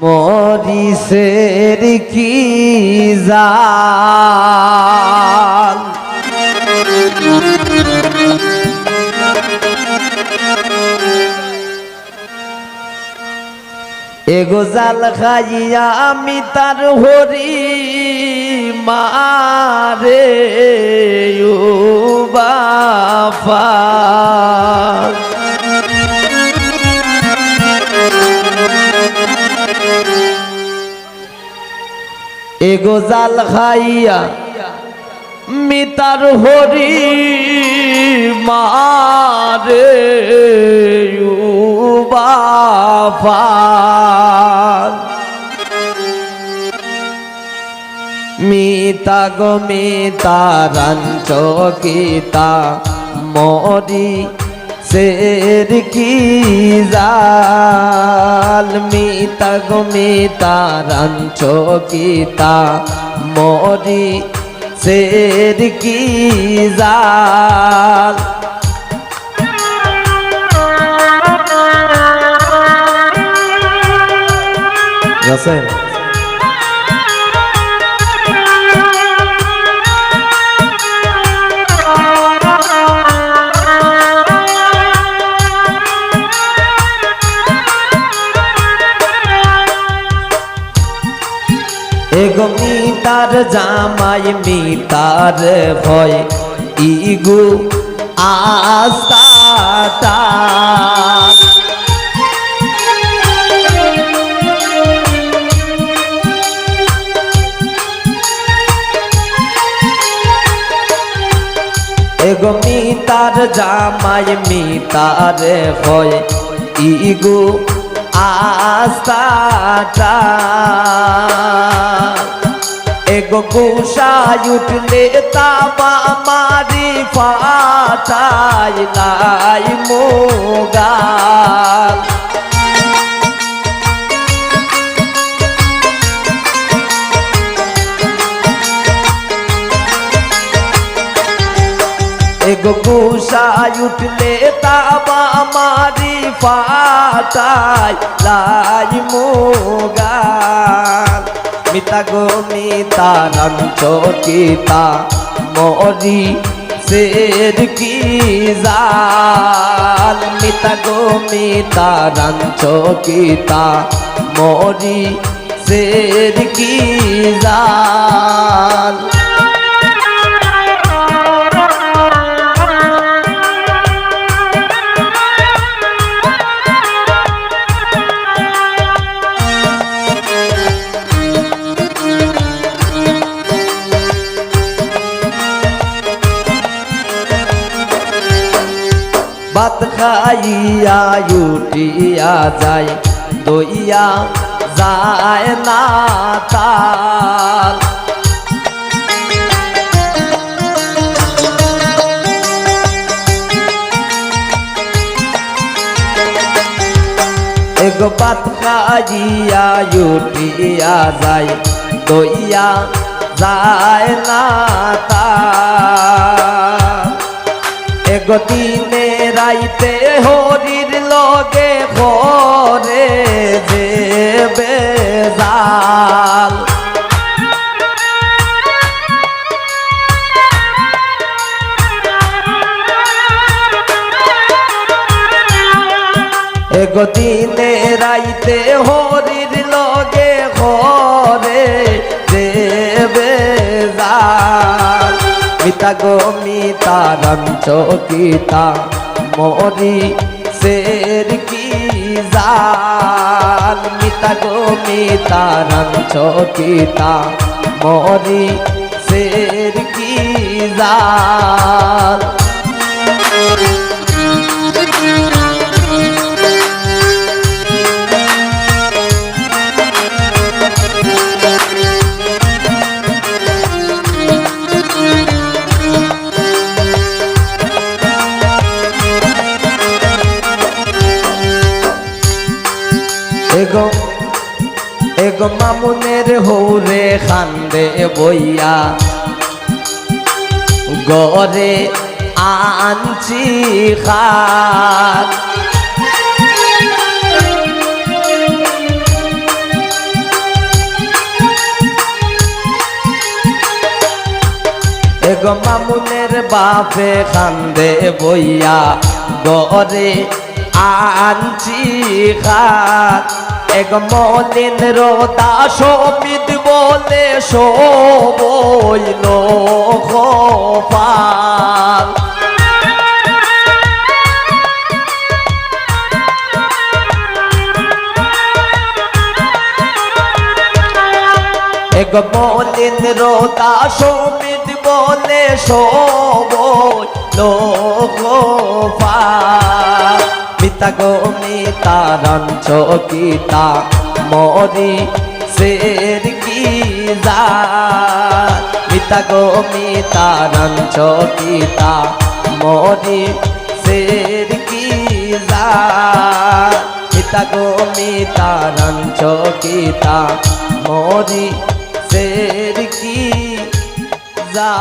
মরিসের কি জাল? এগো জাল খাইয়া আমি তার হরি মারে ও বাফা এগো জাল খাইয়া মিতার হরি মারে মিতা গো মিতা রাঞ্চ কিতা মরি শের কি জাল মিতা গো মিতা রাঞ্চ কিতা মরি শের কি জাল? রসেন এগো মিতার জামাই মিতার ভয় ইগু আস্তাটা এগো মিতার জামাই মিতার ভয় ইগু আস্তাটা এগো গুসাই উঠলে তাবা মারি ফাটাই নাই মোগাল। গুসাই উঠলে তাবা মারি ফাটাই লাই মোগাল। মিতা গো মিতা রঞ্চ কিতা মরি শের কি জাল? মিতা গো মিতা রঞ্চ কিতা মরি শের কি জাল? ভাত খাইয়া উঠিয়া যায় দইয়া যায় না এগো ভাত খাইয়া উঠিয়া যায় দইয়া যায় না তাল। এগো দিনে রাইতে হরির লগে ঘরে যে বেজাল এগো দিনে রাইতে হরির লগে ঘরে বেজাল মিতা গো মিতা রঞ্চ কিতা মরি শের কি জাল মিতা গো মিতা রং চিতা মরি শের কি জাল গো এগো মামুনের হৌরে খান্দে বইয়া। গরে আনছি খাত এগো মামুনের বাপে খান্দে বইয়া গরে আনছি খাত এক মলিন রোদা সমিত বলে সবইল পাল এক মলিন রোদা সমিত বলে সবইল পাল মিতা গো মিতা রঞ্চ গীতা মরি শের কি যা মিতা গো মিতা রঞ্চ গীতা মরি শের কি যা মিতা গো মিতা রঞ্চ গীতা মরি শের কি যা